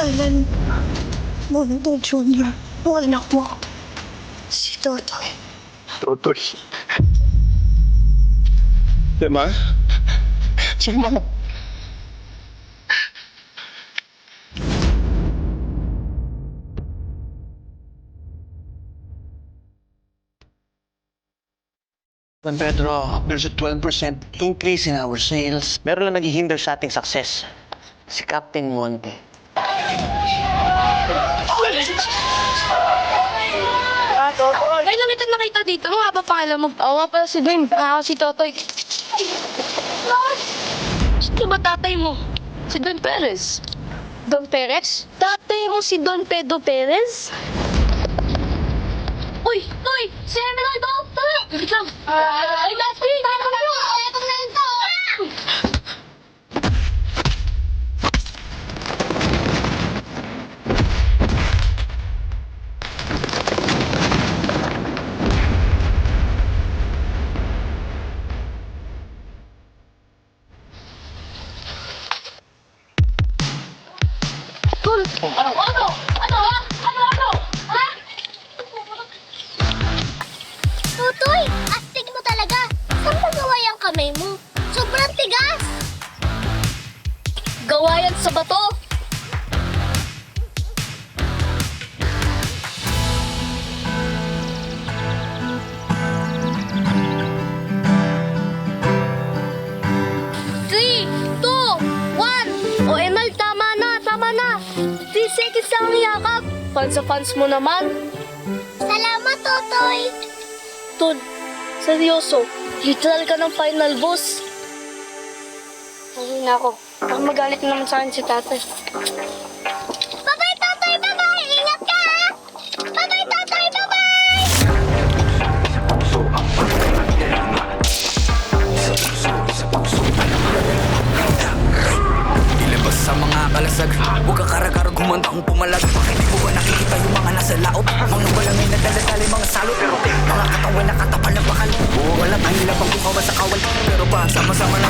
Alan Mondo Jr. Ang anak mo. Si Totoy. Tutoy. Diba? Diba? San Pedro, there's a 12% increase in our sales. Meron lang naghihinder sa ating success. Si Captain Monte. Ngayon lang kita nakita dito. Ano nga ba pangalan mo? Nga pala si Dwayne. Ako si Totoy. Sino ba tatay mo? Si Don Perez. Don Perez? Tatay mo si Don Pedro Perez? Uy! Uy! Si ito! Tara! Wait lang! Ay, last Fans sa fans mo naman. Salamat, Tutoy. Tol, seryoso. Literal ka ng final boss. Uwi na ako. Baka magalit na naman sa akin si tatay. Sa mga kalasag Huwag ka karagarag humanda kung pumalag. Bakit di mo ba nakikita yung mga nasa laot? Mga balangay na daladali mga salot. Mga katawan na katapal na bakal. Wala tayong labang bukawa sa kawal. Pero pa sama-sama nating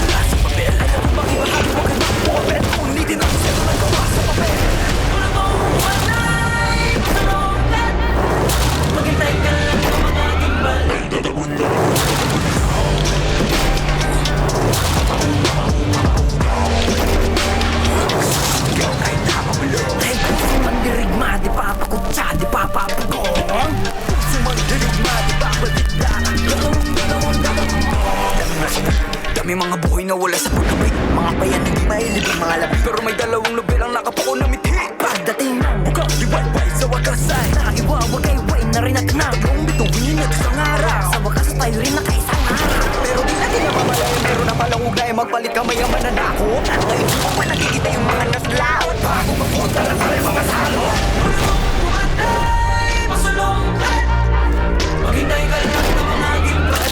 Dami mga buhay na wala sa pagkabay. Mga bayan hindi mailibig mga labi. Pero may dalawang nobelang nakapuko na mithi. Pagdating ng buka Di wayway sa wakas ay Naiwawagay-way na rin at nagong bituin at isang araw Sa wakas tayo rin nakaisang araw Pero di natin namamalayan Meron na palang ugay. Magpalit ka maya mananako Ngayon di mo pa nakikita yung mga naslaot. Bago mapunta na tayo mga salot Pumatay Masulungkat Maghintay ka lang ng mga gimbal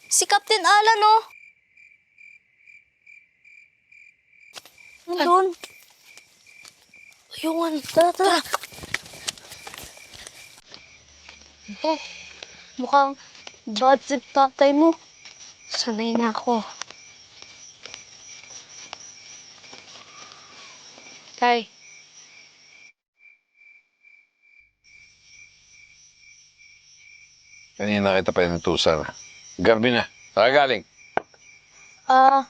si Captain Alan, oh! Nandun. Ayungan. Tara, tara. Oh, mukhang bad trip tatay mo. Sanay na ako. Tay, Kanina kita pa. Gabi na. Saan ka galing? ah,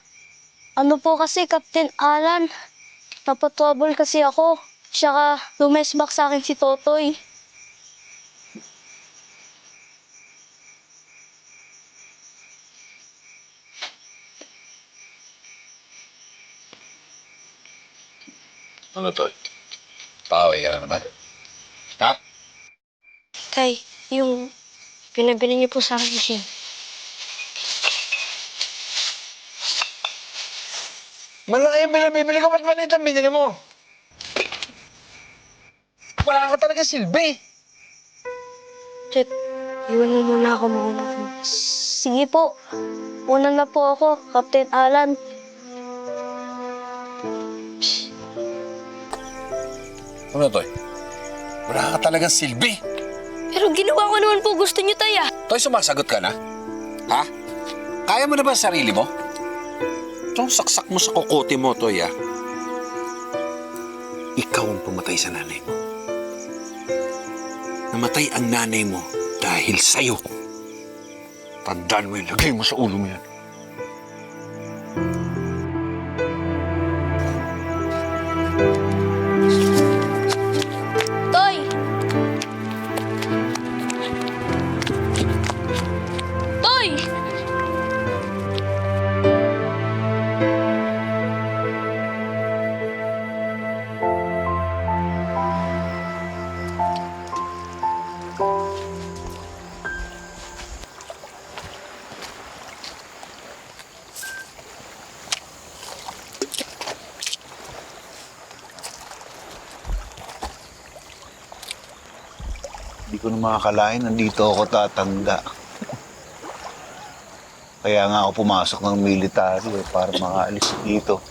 ano po kasi, Captain Alan? Napatrouble kasi ako. Tsaka, lumesbak sa akin si Totoy. Ano to? Paway ka na naman. Ha? Tay, yung pinabili niyo po sa akin Malaki yung binibili ko. Ba't maliit ang binili mo? Wala ka talaga silbi. Chet, iwan mo muna ako muna. Sige po. Una na po ako, Captain Alan. Ano to? Wala ka talagang silbi. Pero ginawa ko naman po gusto niyo, Tay, ah. Toy, sumasagot ka na? Ha? Kaya mo na ba ang sarili mo? Itong saksak mo sa kokote mo, Toy, ha? Ikaw ang pumatay sa nanay mo. Namatay ang nanay mo dahil sa'yo. Tandaan mo yun. Lagay mo sa ulo mo yan. Ko na makakalain, nandito ako tatanda. Kaya nga ako pumasok ng military eh, para makaalis dito.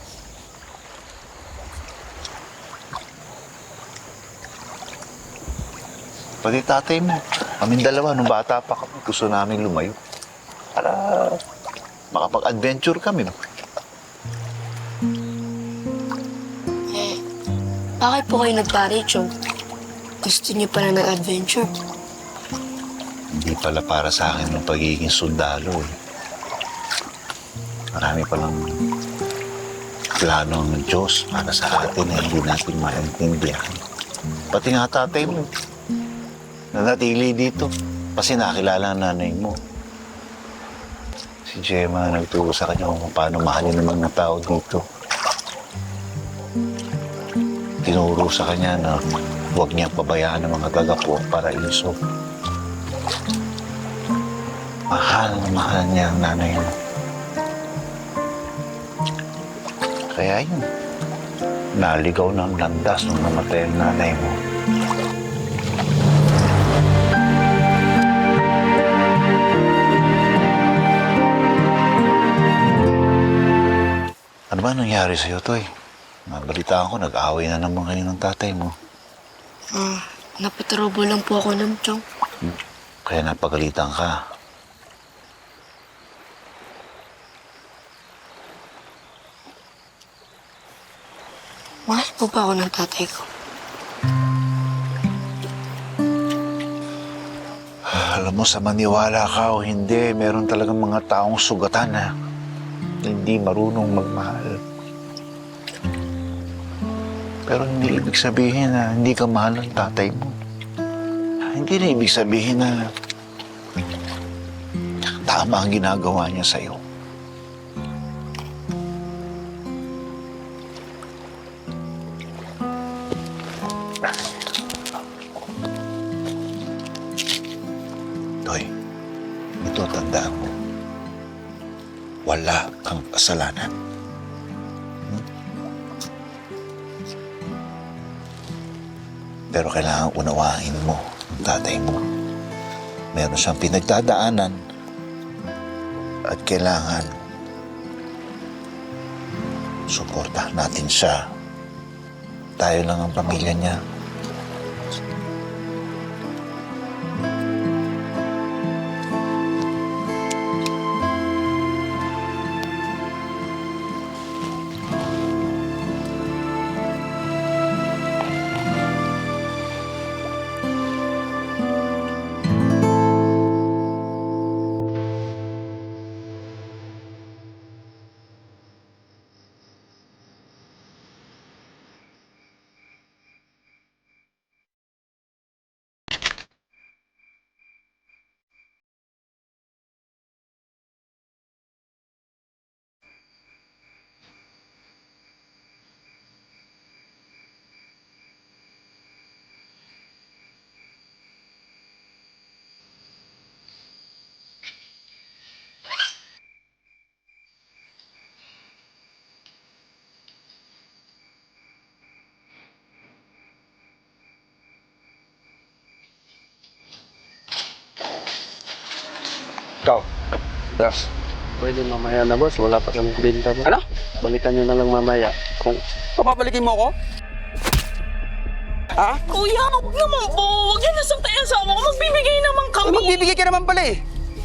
Pati tatay mo, kaming dalawa, nung bata pa kami, gusto namin lumayo. Para makapag-adventure kami. No? Bakit po kayo Chong? Gusto niyo pala ng adventure? Hindi pala para sa akin yung pagiging sundalo. Eh. Marami palang plano ng Diyos para sa atin na hindi natin maintindihan. Pati nga tatay mo, nanatili dito. Kasi nakilala ang nanay mo. Si Gemma nagturo sa kanya kung paano mahalin ng mga tao dito. Tinuro sa kanya na huwag niya pabayaan ang mga taga-po para iso. Mahal na mahal niya ang nanay mo. Kaya yun, naligaw ng landas nung namatay ang nanay mo. Ano ba nangyari sa'yo, Toy? Nabalitaan ko, nag-away na naman kayo ng tatay mo. Ah, napatrouble lang po ako ng Chong. Kaya napagalitan ka. Mahal po ba ako ng tatay ko? Alam mo, sa maniwala ka o hindi, meron talagang mga taong sugatan na hindi marunong magmahal. Pero hindi ibig sabihin na hindi ka mahal ng tatay mo. Hindi na ibig sabihin na tama ang ginagawa niya sa'yo. Toy, ito tandaan mo. Wala kang kasalanan. Pero kailangan unawain mo ang tatay mo. meron siyang pinagdadaanan at kailangan suportahan natin siya. Tayo lang ang pamilya niya. Ikaw. Yes. Pwede mamaya na boss, wala pa kami binta boss. Ano? Balikan nyo na lang mamaya. Kung Papabalikin mo ako? Ha? Kuya, huwag naman po. Huwag yan nasaktan yung asawa ko. Magbibigay naman kami. Eh, magbibigay ka naman pala eh.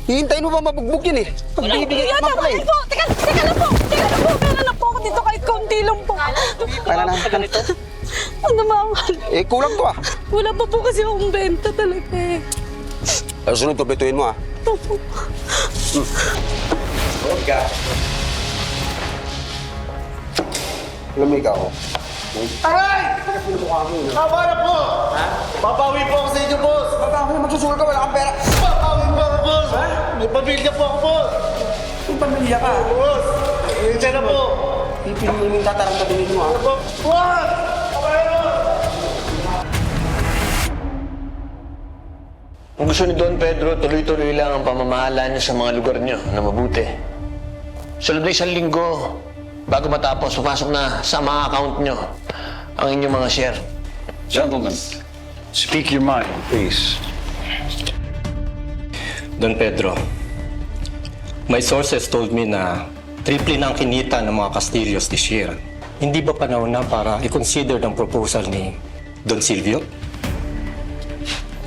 Hihintayin mo pa mabugbog yun eh. Magbibigay ka naman pala eh. po. Teka, teka lang po. Teka lang po. Pera lang po ako dito kahit konti lang po. Kaya na ganito. Ano mama? Eh, kulang to ah. Wala pa po kasi akong benta talaga eh. Ano sunod, pabetuin mo ah. Alam mo ikaw, Tama na po! Babawi po ako sa inyo, boss! Babawi, magsusugal ka, wala kang pera. Babawi po ako, boss! May pamilya po ako, boss! May pamilya ka. Boss! Diyan na po! Pipili mo yung tatarang tabihin mo ah. Boss! Kung gusto ni Don Pedro, tuloy-tuloy lang ang pamamahala niya sa mga lugar niyo na mabuti. Sa loob ng isang linggo, bago matapos, pumasok na sa mga account niyo ang inyong mga share. Gentlemen, speak your mind, please. Don Pedro, my sources told me na triple na ang kinita ng mga Castillos this year. Hindi ba panahon na para i-consider ng proposal ni Don Silvio?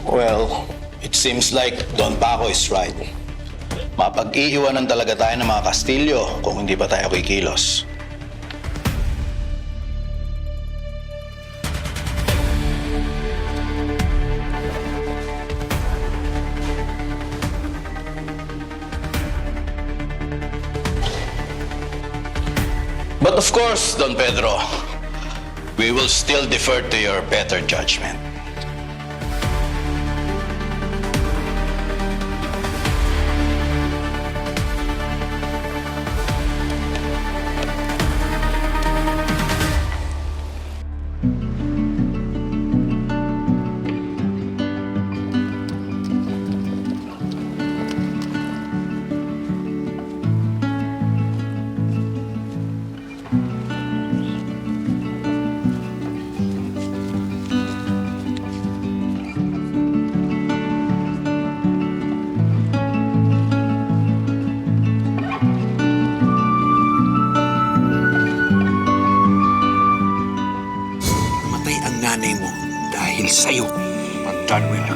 Well, it seems like Don Paco is right. Mapag-iiwanan talaga tayo ng mga Kastilyo kung hindi pa tayo kikilos. But of course, Don Pedro, we will still defer to your better judgment.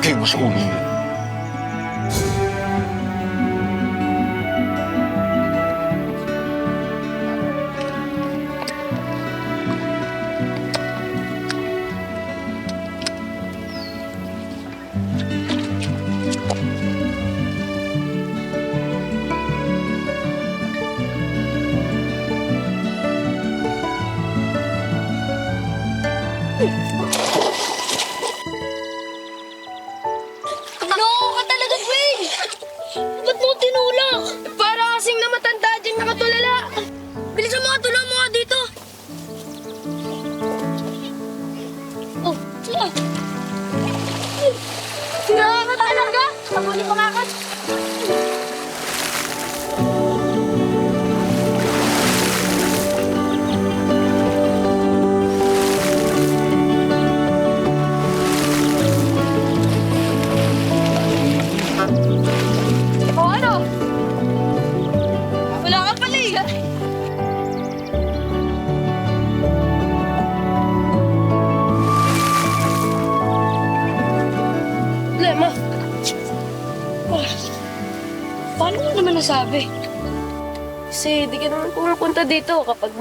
Tandaan mo yung lagay mo sa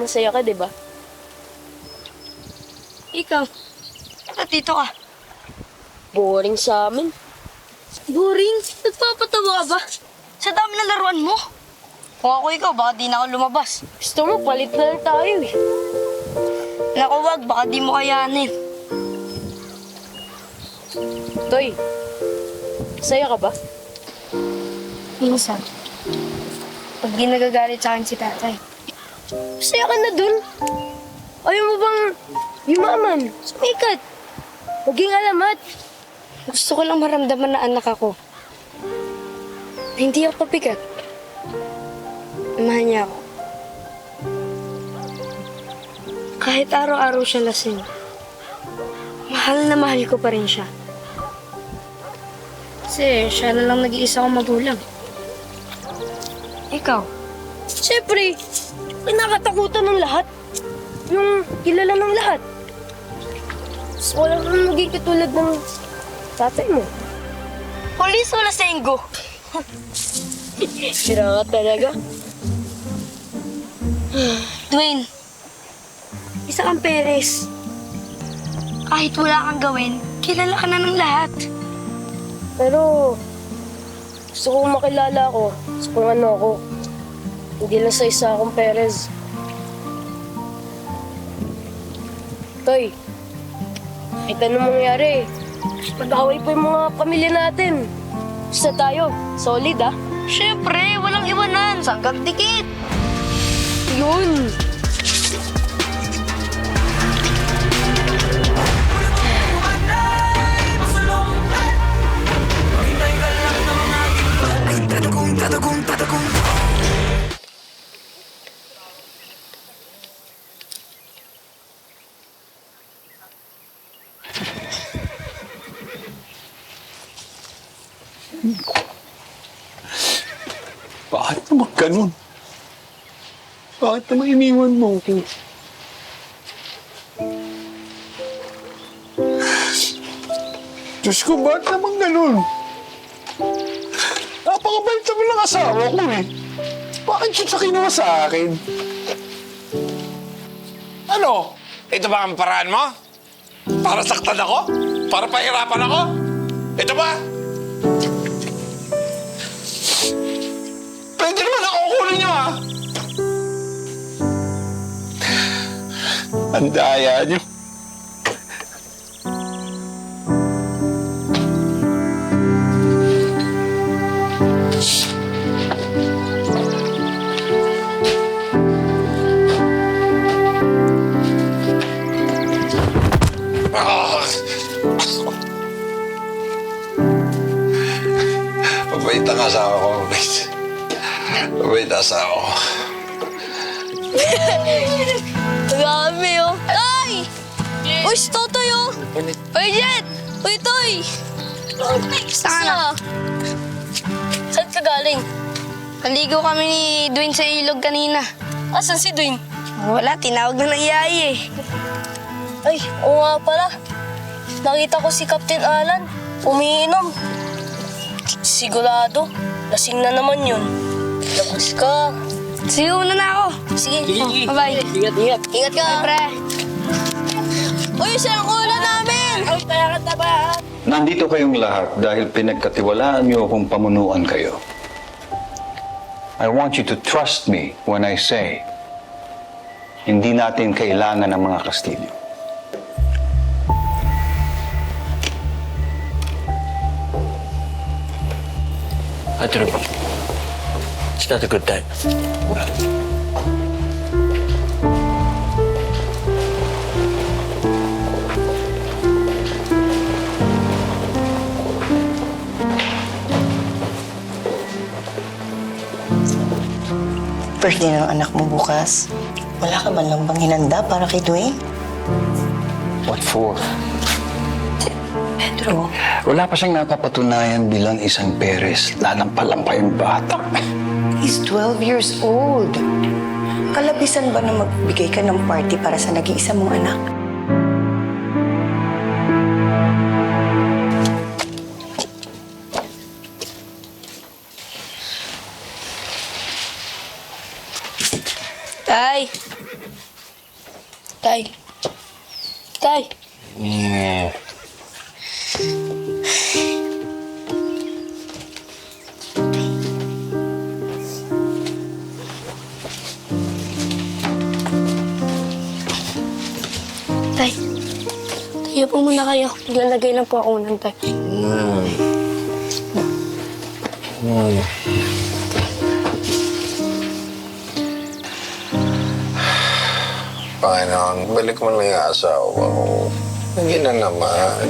masaya ka, di ba? Ikaw, ba't dito ka? Boring sa amin. Boring? Nagpapatawa ka ba? Sa dami ng laruan mo. Kung ako ikaw, baka di na ako lumabas. Gusto mo, palit na lang tayo eh. Naku, wag, baka di mo kayanin. Toy, masaya ka ba? Minsan, pag di nagagalit sa akin si tatay, Masaya ka na dun. Ayaw mo bang yumaman, sumikat, maging alamat? gusto ko lang maramdaman na anak ako. Na hindi ako pabigat. Mahal niya ako. Kahit araw-araw siya lasing, mahal na mahal ko pa rin siya. Kasi siya na lang nag-iisa kong magulang. Ikaw, Siyempre, pinakatakutan ng lahat. Yung kilala ng lahat. Tapos wala kang maging katulad ng tatay mo. Polis wala senggo. Sira ka talaga. Dwayne, isa kang Perez. Kahit wala kang gawin, kilala ka na ng lahat. Pero, gusto kong makilala ako sa kung ano ako. Hindi lang sa isa akong Perez. Toy, kahit anong mangyari, pag-away pa yung mga pamilya natin. Basta tayo, solid ah. Siyempre, walang iwanan. Sanggang dikit. Yun! Tatagong, tatagong, tatagong Bakit naman ganun? Bakit naman iniwan mo ako? Diyos ko, bakit naman ganun? Napakabait naman ng asawa ko eh. Bakit siya sa kinuha sa akin? Ano? Ito ba ang paraan mo? Para saktan ako? Para pahirapan ako? Ito ba? Pwede naman ako kunin niyo ah! Ang daya niyo. Mabait ang asawa ko, mabait. Mabait ang asawa ko. Grabe oh. Tay! Uy, si Totoy oh! Uy, Jet! Uy, Toy! Saan ka? Saan ka galing? Naligo kami ni Dwayne sa ilog kanina. Asan si Dwayne? Wala, tinawag na ng iyay eh. Ay, oo nga pala. Nakita ko si Captain Alan. Umiinom. Sigurado, lasing na naman yun. Labas ka. Sige, una na ako. Sige, oh, bye-bye. Ingat, ingat. Ingat ka. Pre. Uy, silang ulo namin! Nandito kayong lahat dahil pinagkatiwalaan niyo kung pamunuan kayo. I want you to trust me when I say, hindi natin kailangan ng mga Kastilyo. At Ruby, it's not a good time. Birthday ng anak mo bukas. Wala ka ba lang bang hinanda para kay Dwayne? What for? Pedro. Wala pa siyang napapatunayan bilang isang Perez. Lalampalang pa yung bata. He's 12 years old. Kalabisan ba na magbigay ka ng party para sa nag-iisa mong anak? Naglalagay lang po ako ng tay. Panginoon, balik mo na yung asawa ko. Hindi na naman.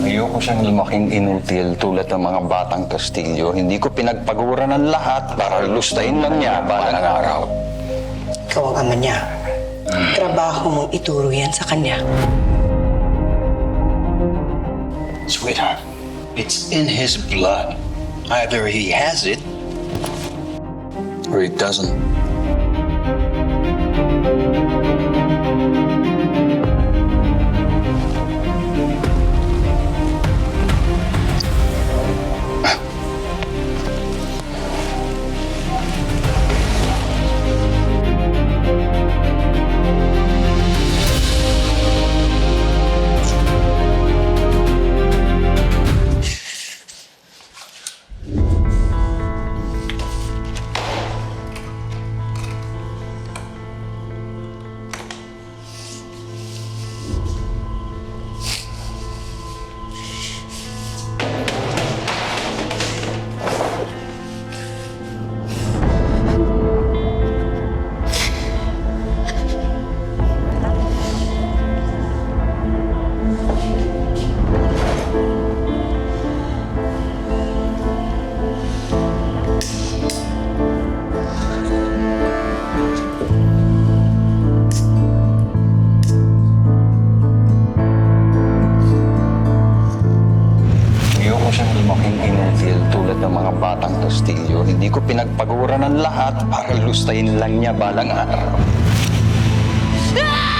Ayoko siyang lumaking inutil tulad ng mga batang Kastilyo. Hindi ko pinagpaguran ng lahat para lustayin lang niya balang araw. Ikaw ang ama niya. Trabaho mong ituro yan sa kanya. Sweetheart, it's in his blood. Either he has it or he doesn't. Ng lahat para lustayin lang niya balang araw. Tay,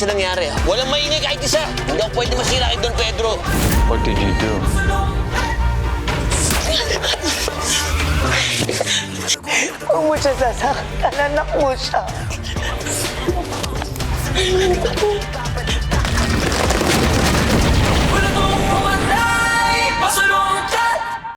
sa nangyari. ha? Walang mainig kahit isa. Hindi ako pwede masira kay Don Pedro. What did you do? Huwag mo siya sasaktan. Anak mo siya.